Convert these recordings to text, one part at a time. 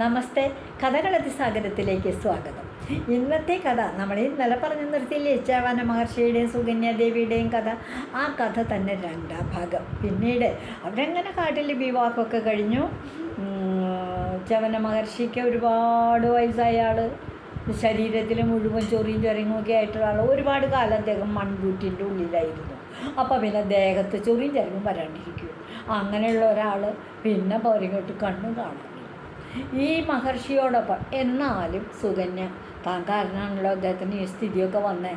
നമസ്തേ കഥകളതി സാഗരത്തിലേക്ക് സ്വാഗതം. ഇന്നത്തെ കഥ നമ്മൾ ഇന്നലെ പറഞ്ഞു നിർത്തിയില്ലേ ചേവാന മഹർഷിയുടെയും സുകന്യാദേവിയുടെയും കഥ? ആ കഥ തന്നെ രണ്ടാം ഭാഗം. പിന്നീട് അവരങ്ങനെ കാട്ടിൽ വിവാഹമൊക്കെ കഴിഞ്ഞു? ചവന മഹർഷിക്ക് ഒരുപാട് വയസ്സായ ആൾ ശരീരത്തിൽ മുഴുവൻ ചൊറിയും ചൊരങ്ങുമൊക്കെ ആയിട്ടുള്ള ആൾ ഒരുപാട് കാലം അദ്ദേഹം മൺകൂറ്റിന്റെ ഉള്ളിലായിരുന്നു. അപ്പോൾ പിന്നെ ദേഹത്ത് ചൊറിയും ചൊരങ്ങും വരാണ്ടിരിക്കും. അങ്ങനെയുള്ള ഒരാൾ പിന്നെ പോരിങ്ങോട്ട് കണ്ണും കാണുന്നില്ല ഈ മഹർഷിയോടൊപ്പം. എന്നാലും സുകന്യ താൻ കാരണമാണല്ലോ അദ്ദേഹത്തിന് ഈ സ്ഥിതിയൊക്കെ വന്നേ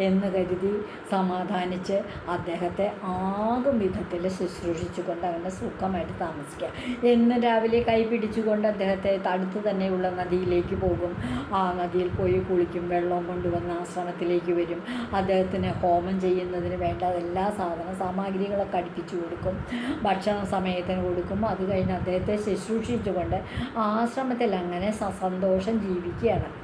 എന്ന് കരുതി സമാധാനിച്ച് അദ്ദേഹത്തെ ആകും വിധത്തിൽ ശുശ്രൂഷിച്ചുകൊണ്ട് അവനെ സുഖമായിട്ട് താമസിക്കുക. എന്ന് രാവിലെ കൈ പിടിച്ചുകൊണ്ട് അദ്ദേഹത്തെ അടുത്ത് തന്നെയുള്ള നദിയിലേക്ക് പോകും. ആ നദിയിൽ പോയി കുളിക്കും വെള്ളവും കൊണ്ടുവന്ന് ആശ്രമത്തിലേക്ക് വരും. അദ്ദേഹത്തിന് ഹോമം ചെയ്യുന്നതിന് വേണ്ട എല്ലാ സാധന സാമഗ്രികളൊക്കെ അടുപ്പിച്ചു കൊടുക്കും. ഭക്ഷണ സമയത്തിന് കൊടുക്കും. അത് കഴിഞ്ഞ് അദ്ദേഹത്തെ ശുശ്രൂഷിച്ചുകൊണ്ട് ആശ്രമത്തിൽ അങ്ങനെ സന്തോഷം ജീവിക്കുകയാണ്.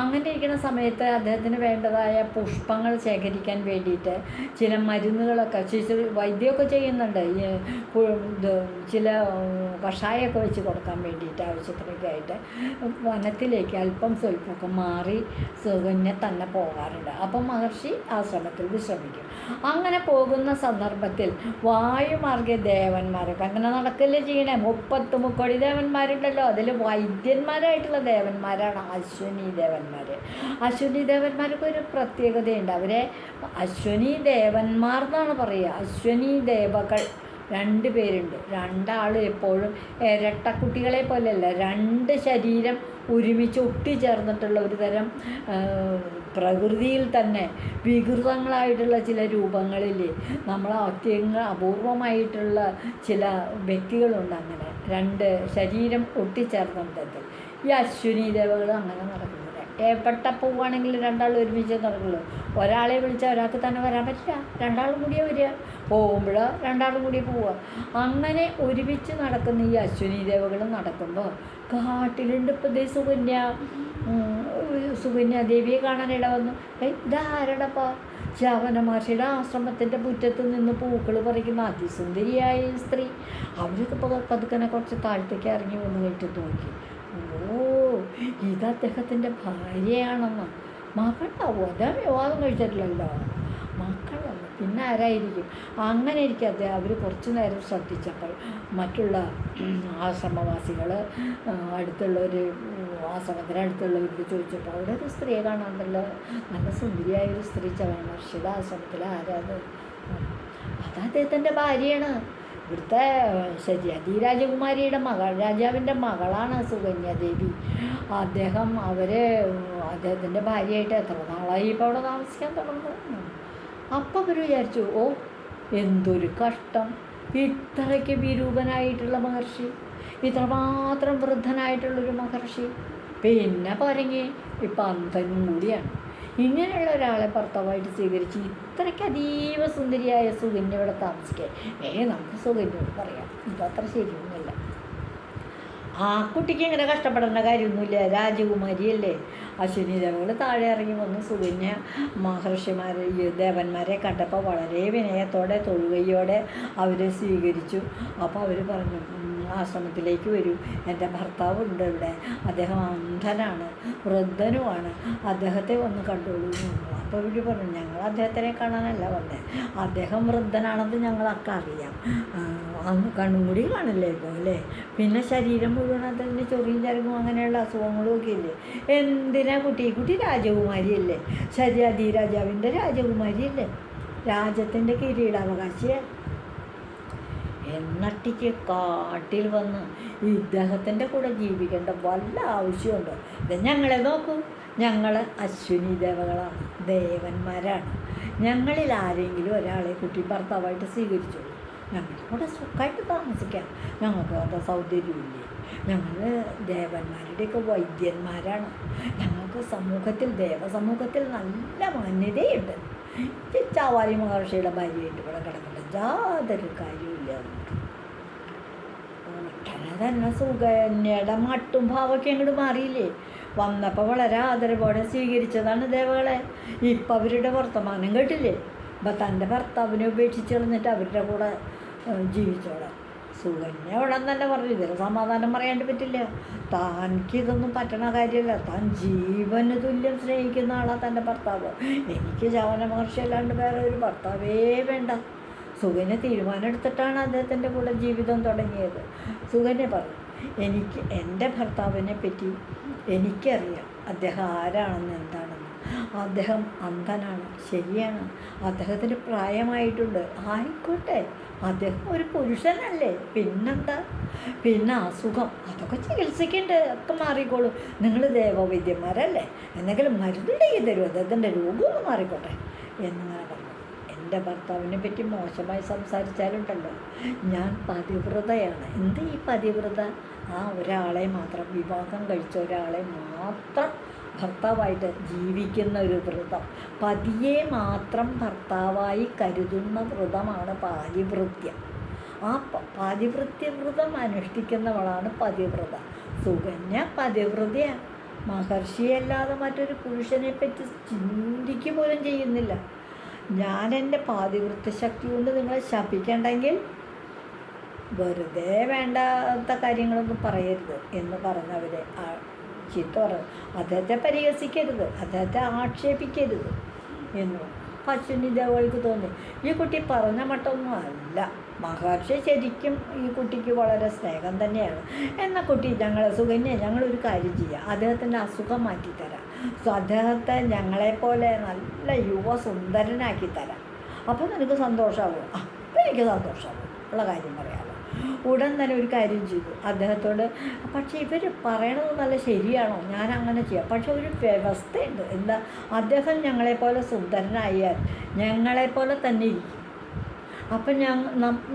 അങ്ങനെ ഇരിക്കുന്ന സമയത്ത് അദ്ദേഹത്തിന് വേണ്ടതായ പുഷ്പങ്ങൾ ശേഖരിക്കാൻ വേണ്ടിയിട്ട് ചില മരുന്നുകളൊക്കെ ശിശു വൈദ്യമൊക്കെ ചെയ്യുന്നുണ്ട്. ഈ ഇത് ചില കഷായമൊക്കെ വെച്ച് കൊടുക്കാൻ വേണ്ടിയിട്ട് ആവശ്യത്തിനൊക്കെ ആയിട്ട് വനത്തിലേക്ക് അല്പം സ്വല്പമൊക്കെ മാറി സുകന്യ തന്നെ പോകാറുണ്ട്. അപ്പം മഹർഷി ആശ്രമത്തിൽ വിശ്രമിക്കും. അങ്ങനെ പോകുന്ന സന്ദർഭത്തിൽ വായുമാർഗ ദേവന്മാരൊക്കെ അങ്ങനെ നടക്കല്ലേ ചെയ്യണേ? മുപ്പത്ത് മുക്കോടി ദേവന്മാരുണ്ടല്ലോ. അതിൽ വൈദ്യന്മാരായിട്ടുള്ള ദേവന്മാരാണ് അശ്വനി ദേവന്മാർ അശ്വനി ദേവന്മാർക്ക് ഒരു പ്രത്യേകതയുണ്ട്. അവരെ അശ്വനി ദേവന്മാർ എന്നാണ് പറയുക. അശ്വനി ദേവകൾ രണ്ട് പേരുണ്ട്. രണ്ടാളും എപ്പോഴും ഇരട്ടക്കുട്ടികളെ പോലെയല്ല. രണ്ട് ശരീരം ഒരുമിച്ച് ഒട്ടിച്ചേർന്നിട്ടുള്ള ഒരു തരം പ്രകൃതിയിൽ തന്നെ വികൃതങ്ങളായിട്ടുള്ള ചില രൂപങ്ങളിൽ നമ്മൾ അത്യങ്ങ അപൂർവമായിട്ടുള്ള ചില വ്യക്തികളുണ്ട് അങ്ങനെ. രണ്ട് ശരീരം ഒട്ടിച്ചേർന്നിട്ടത്തിൽ ഈ അശ്വിനി ദേവകൾ അങ്ങനെ നടക്കുന്നില്ല എവിടെ പോവുകയാണെങ്കിൽ രണ്ടാളും ഒരുമിച്ച് നടക്കുള്ളൂ ഒരാളെ വിളിച്ചാൽ ഒരാൾക്ക് തന്നെ വരാൻ പറ്റില്ല. രണ്ടാളും കൂടിയേ വരിക. പോകുമ്പോൾ രണ്ടാളും കൂടി പോവുക. അങ്ങനെ ഒരുമിച്ച് നടക്കുന്ന ഈ അശ്വിനി ദേവകൾ നടക്കുമ്പോൾ കാട്ടിലുണ്ട് ഇപ്പോൾ ദേ സുകന്യ. സുകന്യ ദേവിയെ കാണാനിട വന്നു. ഇതാരടപ്പാ? ശാവന മഹർഷിയുടെ ആശ്രമത്തിന്റെ മുറ്റത്ത് നിന്ന് പൂക്കൾ പറിക്കുന്ന അതിസുന്ദരിയായ സ്ത്രീ. അവരൊക്കെ പതുക്കനെ കുറച്ച് താഴത്തേക്ക് ഇറങ്ങി വന്ന് കേട്ട് നോക്കി ഇത് അദ്ദേഹത്തിന്റെ ഭാര്യയാണെന്നോ. മകളുണ്ടാവും അദ്ദേഹം വിവാഹം കഴിച്ചിട്ടില്ലല്ലോ. മക്കളല്ല പിന്നെ ആരായിരിക്കും? അങ്ങനെ ഇരിക്കും അദ്ദേഹം. അവർ കുറച്ച് നേരം ശ്രദ്ധിച്ചപ്പോൾ മറ്റുള്ള ആശ്രമവാസികൾ അടുത്തുള്ളവർ ആശ്രമത്തിന് അടുത്തുള്ളവർക്ക് ചോദിച്ചപ്പോൾ അവിടെ ഒരു സ്ത്രീയെ കാണാറുണ്ടല്ലോ നല്ല സുന്ദരിയായ ഒരു സ്ത്രീ ചവനമർഷിയുടെ ആശ്രമത്തിൽ ആരാത് അത് അദ്ദേഹത്തിന്റെ ഭാര്യയാണ്. ഇവിടുത്തെ ശരിയതി രാജകുമാരിയുടെ മകൾ രാജാവിന്റെ മകളാണ് സുകന്യാദേവി. അദ്ദേഹം അവർ അദ്ദേഹത്തിന്റെ ഭാര്യയായിട്ട് എത്ര നാളായി ഇപ്പോൾ അവിടെ താമസിക്കാൻ തുടങ്ങുന്നു? അപ്പം അവർ വിചാരിച്ചു ഓ എന്തൊരു കഷ്ടം. ഇത്രയ്ക്ക് വിരൂപനായിട്ടുള്ള മഹർഷി ഇത്രമാത്രം വൃദ്ധനായിട്ടുള്ളൊരു മഹർഷി. പിന്നെ പറഞ്ഞ് ഇപ്പം അന്തനും കൂടിയാണ്. ഇങ്ങനെയുള്ള ഒരാളെ ഭർത്താവായിട്ട് സ്വീകരിച്ച് ഇത്രയ്ക്ക് അതീവ സുന്ദരിയായ സുഗന്യ ഇവിടെ താമസിക്കാൻ. ഏ നമുക്ക് സുഗന്യോട് പറയാം. ഇതത്ര ശരിയൊന്നുമില്ല. ആ കുട്ടിക്ക് ഇങ്ങനെ കഷ്ടപ്പെടേണ്ട കാര്യമൊന്നുമില്ല. രാജകുമാരിയല്ലേ. അശ്വിനി ദേവകൾ താഴെ ഇറങ്ങി വന്ന് സുകന്യ മഹർഷിമാരെ ദേവന്മാരെ കണ്ടപ്പോൾ വളരെ വിനയത്തോടെ തൊഴുകയോടെ അവരെ സ്വീകരിച്ചു. അപ്പോൾ അവർ പറഞ്ഞു "ഉം, ആശ്രമത്തിലേക്ക് വരൂ. എന്റെ ഭർത്താവുണ്ട് ഇവിടെ. അദ്ദേഹം അന്ധനാണ് വൃദ്ധനുമാണ്. അദ്ദേഹത്തെ ഒന്ന് കണ്ടോളൂ അപ്പോൾ ഇവർ പറഞ്ഞു ഞങ്ങൾ അദ്ദേഹത്തിനെ കാണാനല്ല വന്നത് അദ്ദേഹം വൃദ്ധനാണെന്ന് ഞങ്ങളൊക്കെ അറിയാം. അന്ന് കണ്ണും കൂടി കാണില്ലേ ഇപ്പോൾ അല്ലേ? പിന്നെ ശരീരം മുഴുവൻ തന്നെ ചൊറിയും ചരങ്ങും അങ്ങനെയുള്ള അസുഖങ്ങളും ഒക്കെ ഇല്ലേ? എന്തിനാ കുട്ടി? കുട്ടി രാജകുമാരിയല്ലേ? ശരിയാദി രാജാവിന്റെ രാജകുമാരിയല്ലേ? രാജ്യത്തിന്റെ കിരീടാവകാശിയെ. എന്നിട്ടിക്ക് കാട്ടിൽ വന്ന് ഇദ്ദേഹത്തിന്റെ കൂടെ ജീവിക്കേണ്ട വല്ല ആവശ്യമുണ്ടോ? ഇത് ഞങ്ങളെ നോക്കൂ. ഞങ്ങൾ അശ്വിനി ദേവകളാണ് ദേവന്മാരാണ്. ഞങ്ങളിൽ ആരെങ്കിലും ഒരാളെ കുട്ടി ഭർത്താവായിട്ട് സ്വീകരിച്ചോളൂ. ഞങ്ങളുടെ കൂടെ സുഖമായിട്ട് താമസിക്കാം. ഞങ്ങൾക്ക് അത് സൗകര്യമില്ലേ ഞങ്ങൾ ദേവന്മാരുടെയൊക്കെ വൈദ്യന്മാരാണ്. ഞങ്ങൾക്ക് സമൂഹത്തിൽ ദേവസമൂഹത്തിൽ നല്ല മാന്യതയുണ്ട്. ചാവാലി മഹർഷിയുടെ ഭാര്യയായിട്ട് ഇവിടെ കിടക്കട്ടെ യാതൊരു കാര്യമില്ല ഉടനെ തന്നെ സുകന്യയുടെ മട്ടും ഭാവമൊക്കെ അങ്ങോട്ട് മാറിയില്ലേ? വന്നപ്പോൾ വളരെ ആദരവോടെ സ്വീകരിച്ചതാണ് ദേവകളെ. ഇപ്പം അവരുടെ വർത്തമാനം കേട്ടില്ലേ? ഇപ്പം തന്റെ ഭർത്താവിനെ ഉപേക്ഷിച്ച് കളഞ്ഞിട്ട് അവരുടെ കൂടെ ജീവിച്ചോളാം. സുകന്യ തന്നെ പറഞ്ഞു. ഇതിന് സമാധാനം പറയാണ്ട് പറ്റില്ല. താൻക്ക് ഇതൊന്നും പറ്റണ കാര്യമല്ല താൻ ജീവന് തുല്യം സ്നേഹിക്കുന്ന ആളാണ് തന്റെ ഭർത്താവ്. എനിക്ക് ശവന മഹർഷി അല്ലാണ്ട് വേറെ ഒരു ഭർത്താവേ വേണ്ട. സുകന്യ തീരുമാനം എടുത്തിട്ടാണ് അദ്ദേഹത്തിന്റെ കൂടെ ജീവിതം തുടങ്ങിയത്. സുകന്യ പറഞ്ഞു എനിക്ക് എന്റെ ഭർത്താവിനെ പറ്റി എനിക്കറിയാം. അദ്ദേഹം ആരാണെന്ന് എന്താണെന്ന് അദ്ദേഹം അന്ധനാണ് ശരിയാണ്. അദ്ദേഹത്തിന് പ്രായമായിട്ടുണ്ട്. ആയിക്കോട്ടെ. അദ്ദേഹം ഒരു പുരുഷനല്ലേ? പിന്നെന്താ? പിന്നെ അസുഖം. അതൊക്കെ ചികിത്സിക്കേണ്ട. ഒക്കെ മാറിക്കോളും. നിങ്ങൾ ദേവവൈദ്യന്മാരല്ലേ? എന്തെങ്കിലും മരുന്നുണ്ടെങ്കിൽ തരും അദ്ദേഹത്തിന്റെ രോഗമൊന്ന് മാറിക്കോട്ടെ. എന്നിങ്ങനെ പറഞ്ഞു. എന്റെ ഭർത്താവിനെ പറ്റി മോശമായി സംസാരിച്ചാലുണ്ടല്ലോ. ഞാൻ പതിവ്രതയാണ്. എന്ത് ഈ പതിവ്രത? ആ ഒരാളെ മാത്രം വിവാഹം കഴിച്ച ഒരാളെ മാത്രം ഭർത്താവായിട്ട് ജീവിക്കുന്ന ഒരു വ്രതം. പതിയെ മാത്രം ഭർത്താവായി കരുതുന്ന വ്രതമാണ് പാതിവൃത്യം. ആ പാതിവൃത്യ വ്രതം അനുഷ്ഠിക്കുന്നവളാണ് പതിവ്രത. സുകന്യ പതിവ്രതയാണ് മഹർഷിയല്ലാതെ മറ്റൊരു പുരുഷനെ പറ്റി ചിന്തിക്കുക പോലും ചെയ്യുന്നില്ല. ഞാൻ എന്റെ പാതിവൃത്ത ശക്തി കൊണ്ട് നിങ്ങളെ ശപിക്കണ്ടെങ്കിൽ വെറുതെ വേണ്ടാത്ത കാര്യങ്ങളൊന്നും പറയരുത് എന്ന് പറഞ്ഞവരെ ചീത്ത അദ്ദേഹത്തെ പരിഹസിക്കരുത് അദ്ദേഹത്തെ ആക്ഷേപിക്കരുത് എന്ന് പശുവിന് ഇതേപോൾക്ക് തോന്നി. ഈ കുട്ടി പറഞ്ഞ മട്ടൊന്നും അല്ല. മഹർഷി ശരിക്കും ഈ കുട്ടിക്ക് വളരെ സ്നേഹം തന്നെയാണ്. എന്ന കുട്ടി ഞങ്ങളെ സുകന്യ ഞങ്ങളൊരു കാര്യം ചെയ്യാം. അദ്ദേഹത്തിന്റെ അസുഖം മാറ്റിത്തരാം. സോ അദ്ദേഹത്തെ ഞങ്ങളെപ്പോലെ നല്ല യുവ സുന്ദരനാക്കി തരാം. അപ്പോൾ നിനക്ക് സന്തോഷമാകും അപ്പം എനിക്ക് സന്തോഷമാകും ഉള്ള കാര്യം പറയാമല്ലോ ഉടൻ തന്നെ ഒരു കാര്യം ചെയ്തു. അദ്ദേഹത്തോട് പക്ഷേ ഇവർ പറയണത് നല്ല ശരിയാണോ? ഞാൻ അങ്ങനെ ചെയ്യാം. പക്ഷെ ഒരു വ്യവസ്ഥയുണ്ട്. എന്താ? അദ്ദേഹം ഞങ്ങളെപ്പോലെ സുന്ദരനായാൽ ഞങ്ങളെപ്പോലെ തന്നെ ഇരിക്കും. അപ്പം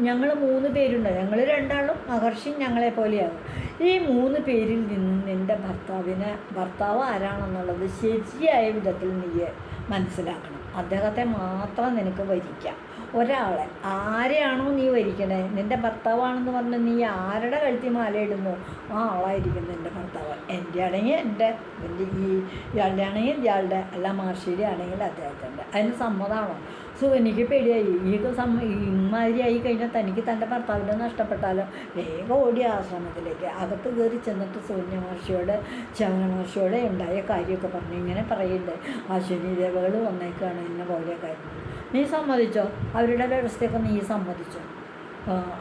ഞങ്ങൾ മൂന്ന് പേരുണ്ട്. ഞങ്ങൾ രണ്ടാളും മഹർഷി ഞങ്ങളെ പോലെയാകും ഈ മൂന്ന് പേരിൽ നിന്ന് നിന്റെ ഭർത്താവിനെ ഭർത്താവ് ആരാണെന്നുള്ളത് ശരിയായ വിധത്തിൽ നീ മനസ്സിലാക്കണം. അദ്ദേഹത്തെ മാത്രം നിനക്ക് വരിക്കാം. ഒരാളെ ആരെയാണോ നീ വരിക്കണേ? നിന്റെ ഭർത്താവാണെന്ന് പറഞ്ഞ് നീ ആരുടെ കഴുത്തി മാലയിടുന്നു ആ ആളായിരിക്കും നിന്റെ ഭർത്താവ്. എന്റെ ആണെങ്കിൽ എന്റെ എന്റെ ഈ ഇയാളുടെ ആണെങ്കിൽ ഇയാളുടെ അല്ല മാഷിയുടെ ആണെങ്കിൽ അദ്ദേഹത്തിന്റെ. അതിന് സമ്മതമാണോ? സോ എനിക്ക് പേടിയായി. ഈ സമ ഇമാതിരി ആയി കഴിഞ്ഞാൽ തനിക്ക് തന്റെ ഭർത്താവിനെ നഷ്ടപ്പെട്ടാലോ? വേഗം ഓടി ആശ്രമത്തിലേക്ക്. അകത്ത് കയറി ചെന്നിട്ട് സൂര്യ മഹർഷിയോട് ചവന മഹർഷിയോട് ഉണ്ടായ കാര്യമൊക്കെ പറഞ്ഞു. ഇങ്ങനെ പറയുന്നുണ്ട് അശ്വിനി ദേവകൾ വന്നേക്കാണ് എന്നെ പോലെ കാര്യം നീ സമ്മതിച്ചോ? അവരുടെ വ്യവസ്ഥയൊക്കെ നീ സമ്മതിച്ചോ?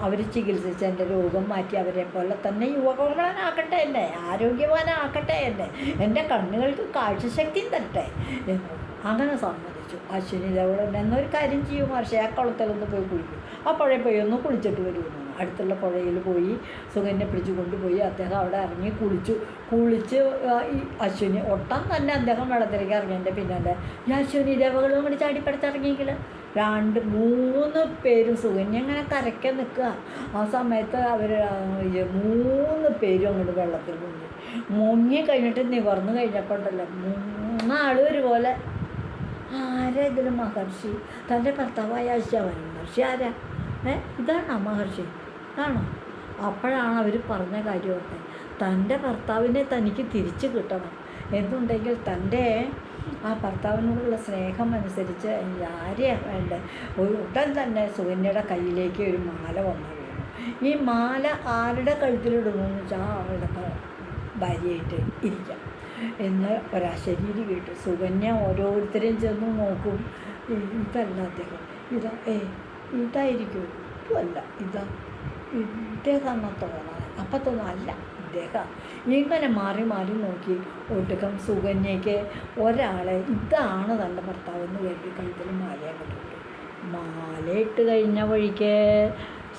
അവർ ചികിത്സിച്ച് എന്റെ രോഗം മാറ്റി അവരെ പോലെ തന്നെ യുവകോമളനാക്കട്ടെ എന്നെ. ആരോഗ്യവാനാക്കട്ടെ എന്നെ. എന്റെ കണ്ണുകൾക്ക് കാഴ്ചശക്തി തരട്ടെ. അങ്ങനെ സമ്മതിച്ചു അശ്വിനി ദേവളൻ എന്നൊരു കാര്യം ചെയ്യും. മഹർഷി ആ കുളത്തിലൊന്ന് പോയി കുളിക്കും. ആ പുഴയിൽ പോയി ഒന്ന് കുളിച്ചിട്ട് വരുമെന്ന് അടുത്തുള്ള പുഴയിൽ പോയി സുഗന്യെ പിടിച്ചു കൊണ്ടുപോയി അദ്ദേഹം അവിടെ ഇറങ്ങി കുളിച്ചു. കുളിച്ച് ഈ അശ്വിനി ഒട്ടം തന്നെ അദ്ദേഹം വെള്ളത്തിലേക്ക് ഇറങ്ങിയതിന്റെ പിന്നാലെ ഈ അശ്വിനി ദേവകളും കൂടി ചാടിപ്പടച്ചിറങ്ങിയെങ്കിൽ രണ്ട് മൂന്ന് പേരും സുഖന്യ അങ്ങനെ കരയ്ക്കാൻ നിൽക്കുക. ആ സമയത്ത് അവർ മൂന്ന് പേരും അങ്ങോട്ട് വെള്ളത്തിൽ മുങ്ങി. മുങ്ങി കഴിഞ്ഞിട്ട് നിവർന്നു കഴിഞ്ഞപ്പോൾ ഉണ്ടല്ലോ മൂന്നാളും ഒരുപോലെ ആരാ ഇതിൽ മഹർഷി? തന്റെ ഭർത്താവായ ആശാവൻ മഹർഷി. ആരാ? ഏ? ഇതാണോ മഹർഷി? ഇതാണോ അപ്പോഴാണ് അവർ പറഞ്ഞ കാര്യമൊക്കെ തന്റെ ഭർത്താവിനെ തനിക്ക് തിരിച്ചു കിട്ടണം. എന്നുണ്ടെങ്കിൽ തന്റെ ആ ഭർത്താവിനോടുള്ള സ്നേഹം അനുസരിച്ച് ആരെയാണ് വേണ്ടത് ഒരു ഉടൻ തന്നെ സുകന്യയുടെ കയ്യിലേക്ക് ഒരു മാല വന്നു ഈ മാല ആരുടെ കഴുത്തിലിടുന്നു എന്ന് വെച്ചാൽ ആ ഭാര്യയായിട്ട് ഇരിക്കാം. എന്ന് ഒരശരീരി കേട്ടു. സുകന്യ ഓരോരുത്തരെയും ചെന്ന് നോക്കും. "ഈ- ഇതല്ല അദ്ദേഹം. ഇതാ ഏ ഇതായിരിക്കും. ഇതല്ല ഇതാ ഇദ്ദേഹം തോന്നാൻ അപ്പം തോന്നല്ല ഇദ്ദേഹം. ഇങ്ങനെ മാറി മാറി നോക്കി ഒടുക്കം സുകന്യയ്ക്ക് ഒരാളെ ഇതാണ് തന്റെ ഭർത്താവെന്ന് കരുതി കഴുത്തിൽ മാലയാണ് മാല മാലയിട്ട് കഴിഞ്ഞ വഴിക്ക്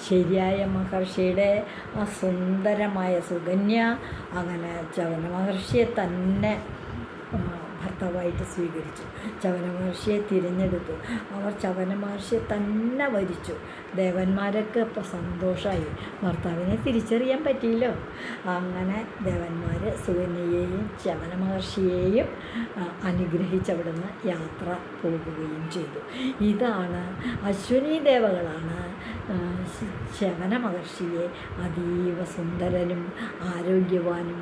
ശരിയായ മഹർഷിയുടെ ആ സുന്ദരമായ സുകന്യ അങ്ങനെ ചവന മഹർഷിയെ തന്നെ ഭർത്താവായിട്ട് സ്വീകരിച്ചു. ചവന മഹർഷിയെ തിരഞ്ഞെടുത്തു. അവർ ചവന മഹർഷിയെ തന്നെ വരിച്ചു. ദേവന്മാരൊക്കെ ഇപ്പോൾ സന്തോഷമായി ഭർത്താവിനെ തിരിച്ചറിയാൻ പറ്റിയില്ലോ. അങ്ങനെ ദേവന്മാർ സുകന്യയെയും ചവന മഹർഷിയെയും അനുഗ്രഹിച്ചവിടുന്ന് അനുഗ്രഹിച്ച് യാത്ര പോകുകയും ചെയ്തു. ഇതാണ് അശ്വിനി ദേവകളാണ് ശവന മഹർഷിയെ അതീവ സുന്ദരനും ആരോഗ്യവാനും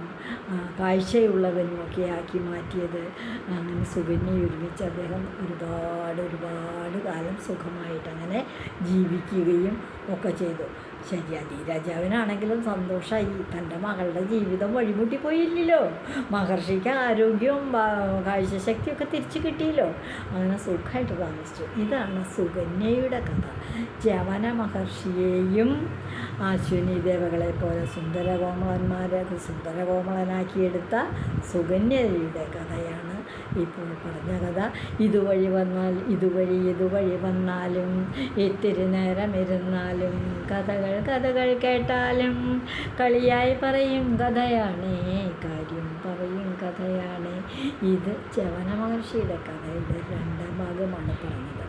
ആ, കാഴ്ചയുള്ളവനും ഒക്കെ ആക്കി മാറ്റിയത്. അങ്ങനെ സുകന്യ ഒരുമിച്ച് അദ്ദേഹം ഒരുപാട് ഒരുപാട് കാലം സുഖമായിട്ട് അങ്ങനെ ജീവിക്കുകയും ഒക്കെ ചെയ്തു. ശരിയാതി രാജാവിനാണെങ്കിലും സന്തോഷമായി തന്റെ മകളുടെ ജീവിതം വഴിമുട്ടി പോയില്ലല്ലോ മഹർഷിക്ക് ആരോഗ്യവും കാഴ്ചശക്തിയൊക്കെ തിരിച്ചു കിട്ടിയല്ലോ. അങ്ങനെ സുഖമായിട്ട് താമസിച്ചു. ഇതാണ് സുകന്യയുടെ കഥ. ജവന മഹർഷിയെയും അശ്വിനി ദേവകളെ പോലെ സുന്ദരകോമളന്മാരെ സുന്ദരകോമളനാക്കിയെടുത്ത സുകന്യയുടെ കഥയാണ് ഇപ്പോൾ പറഞ്ഞ കഥ ഇതുവഴി വന്നാൽ ഇതുവഴി ഇതുവഴി വന്നാലും ഇത്തിരി നേരം ഇരുന്നാലും കഥകൾ കഥകൾ കേട്ടാലും കളിയായി പറയും കഥയാണേ കാര്യം പറയും കഥയാണ്. ഇത് ചവന മഹർഷിയുടെ കഥയുടെ രണ്ടാം ഭാഗമാണ് പറഞ്ഞത്.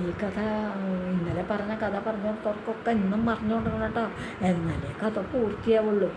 ഈ കഥ ഇന്നലെ പറഞ്ഞ കഥ പറഞ്ഞവർക്കൊക്കെ ഇന്നും പറഞ്ഞുകൊണ്ടിരുന്നു കേട്ടോ. എന്നാലേ കഥ പൂർത്തിയാവുള്ളൂ.